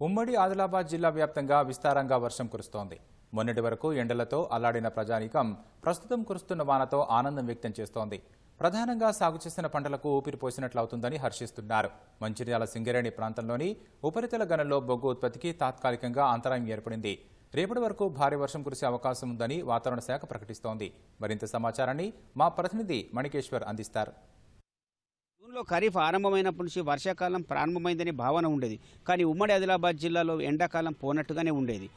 ఉమ్మడి ఆదిలాబాద్ జిల్లా వ్యాప్తంగా విస్తారంగా వర్షం కురుస్తోంది. మొన్నటి వరకు ఎండలతో అల్లాడిన ప్రజానీకం ప్రస్తుతం కురుస్తున్న వానతో ఆనందం వ్యక్తం చేస్తోంది. ప్రధానంగా సాగు చేసిన పంటలకు ఊపిరి పోసినట్లవుతుందని హర్షిస్తున్నారు. మంచిర్యాల సింగరేణి ప్రాంతంలోని ఉపరితల గనుల్లో బొగ్గు ఉత్పత్తికి తాత్కాలికంగా అంతరాయం ఏర్పడింది. రేపటి వరకు భారీ వర్షం కురిసే అవకాశం ఉందని వాతావరణ శాఖ ప్రకటిస్తోంది. మరింత సమాచారాన్ని మా ప్రతినిధి మణికేశ్వర్ అందిస్తారు. జూన్లో ఖరీఫ్ ఆరంభమైనప్పటి నుంచి వర్షాకాలం ప్రారంభమైందనే భావన ఉండేది. కానీ ఉమ్మడి ఆదిలాబాద్ జిల్లాలో ఎండాకాలం పోనట్టుగానే ఉండేది.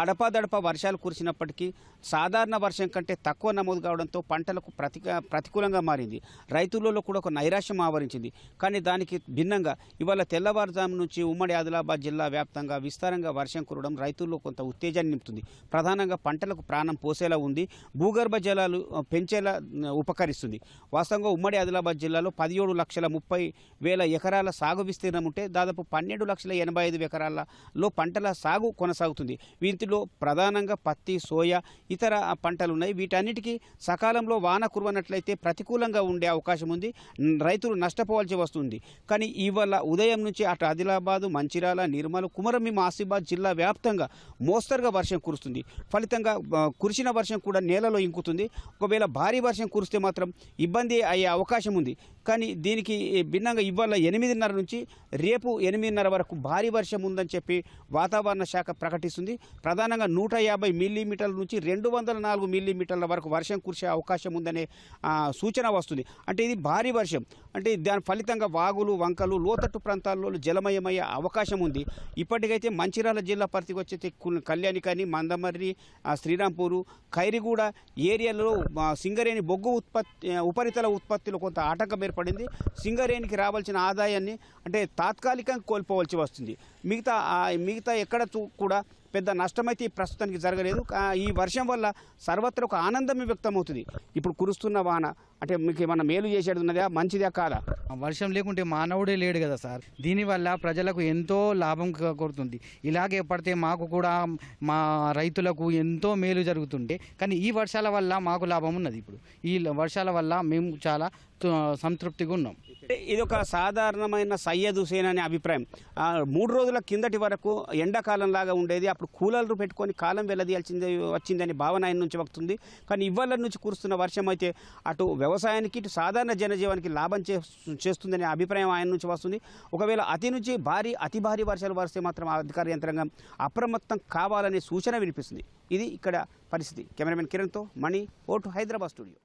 అడపాదడప అడపాదడపా వర్షాలు కురిసినప్పటికీ సాధారణ వర్షం కంటే తక్కువ నమోదు కావడంతో పంటలకు ప్రతి ప్రతికూలంగా మారింది. రైతులలో కూడా ఒక నైరాశ్యం ఆవరించింది. కానీ దానికి భిన్నంగా ఇవాళ తెల్లవారుజాము నుంచి ఉమ్మడి ఆదిలాబాద్ జిల్లా వ్యాప్తంగా విస్తారంగా వర్షం కురవడం రైతుల్లో కొంత ఉత్తేజాన్ని నింపుతుంది. ప్రధానంగా పంటలకు ప్రాణం పోసేలా ఉంది. భూగర్భ జలాలు పెంచేలా ఉపకరిస్తుంది. వాస్తవంగా ఉమ్మడి ఆదిలాబాద్ జిల్లాలో పదిహేడు లక్షల లక్షల ముప్పై వేల ఎకరాల సాగు విస్తీర్ణం ఉంటే దాదాపు పన్నెండు లక్షల ఎనభై ఐదు ఎకరాలలో పంటల సాగు కొనసాగుతుంది. వీటిలో ప్రధానంగా పత్తి సోయా ఇతర పంటలు ఉన్నాయి వీటన్నిటికీ సకాలంలో వాన కురవనట్లయితే ప్రతికూలంగా ఉండే అవకాశం ఉంది. రైతులు నష్టపోవాల్సి వస్తుంది. కానీ ఇవాళ ఉదయం నుంచి అటు ఆదిలాబాదు మంచిర్యాల నిర్మల్ కుమరంభీం ఆసిఫాబాద్ జిల్లా వ్యాప్తంగా మోస్తరుగా వర్షం కురుస్తుంది. ఫలితంగా కురిసిన వర్షం కూడా నేలలో ఇంకుతుంది. ఒకవేళ భారీ వర్షం కురిస్తే మాత్రం ఇబ్బంది అయ్యే అవకాశం ఉంది. కానీ దీనికి భిన్నంగా ఇవాళ ఎనిమిదిన్నర నుంచి రేపు ఎనిమిదిన్నర వరకు భారీ వర్షం ఉందని చెప్పి వాతావరణ శాఖ ప్రకటిస్తుంది. ప్రధానంగా నూట యాభై మిల్లీమీటర్ల నుంచి రెండు వందల నాలుగు మిల్లీమీటర్ల వరకు వర్షం కురిసే అవకాశం ఉందనే సూచన వస్తుంది. అంటే ఇది భారీ వర్షం. అంటే దాని ఫలితంగా వాగులు వంకలు లోతట్టు ప్రాంతాల్లో జలమయమయ్యే అవకాశం ఉంది. ఇప్పటికైతే మంచిర్యాల జిల్లా పరిధికి వచ్చే కళ్యాణి కానీ మందమర్రి శ్రీరాంపూరు ఖైరిగూడ ఏరియాలో సింగరేణి బొగ్గు ఉత్పత్తి ఉపరితల ఉత్పత్తిలో కొంత ఆటంకం ఏర్పడింది. సింగరేణికి రావాల్సిన ఆదాయాన్ని అంటే తాత్కాలికంగా కోల్పోవలసి వస్తుంది. మిగతా మిగతా ఎక్కడ చూ- కూడా పెద్ద నష్టమైతే ఈ ప్రస్తుతానికి జరగలేదు. ఈ వర్షం వల్ల సర్వత్రా ఒక ఆనందమే వ్యక్తమవుతుంది. ఇప్పుడు కురుస్తున్న వాన అంటే మీకు ఏమన్నా మేలు చేసేది ఉన్నదా? మంచిదా కాదా? వర్షం లేకుంటే మానవుడే లేడు కదా సార్. దీనివల్ల ప్రజలకు ఎంతో లాభం క- కొడుతుంది. ఇలాగే పడితే మాకు కూడా మా రైతులకు ఎంతో మేలు జరుగుతుంటే కానీ ఈ వర్షాల వల్ల మాకు లాభం ఉన్నది ఇప్పుడు. ఈ వర్షాల వల్ల మేము చాలా సంతృప్తిగా ఉన్నాం. అంటే ఇది ఒక సాధారణమైన సయ్యద్ హుసేన్ అనే అభిప్రాయం. మూడు రోజుల కిందటి వరకు ఎండాకాలం లాగా ఉండేది. అప్పుడు అప్పుడు కూలర్లు పెట్టుకొని కాలం వెళ్ళదీయాల్సింది వచ్చిందని భావన ఆయన నుంచి వస్తుంది కానీ ఇవాళ నుంచి కురుస్తున్న వర్షం అయితే అటు వ్యవసాయానికి ఇటు సాధారణ జనజీవనానికి లాభం చే చేస్తుందనే అభిప్రాయం ఆయన నుంచి వస్తుంది. ఒకవేళ అతి నుంచి భారీ అతి భారీ వర్షాలు వరిస్తే మాత్రం అధికార యంత్రాంగం అప్రమత్తం కావాలనే సూచన వినిపిస్తుంది. ఇది ఇక్కడ పరిస్థితి. కెమెరామెన్ కిరణ్తో మణి ఓటు హైదరాబాద్ స్టూడియో.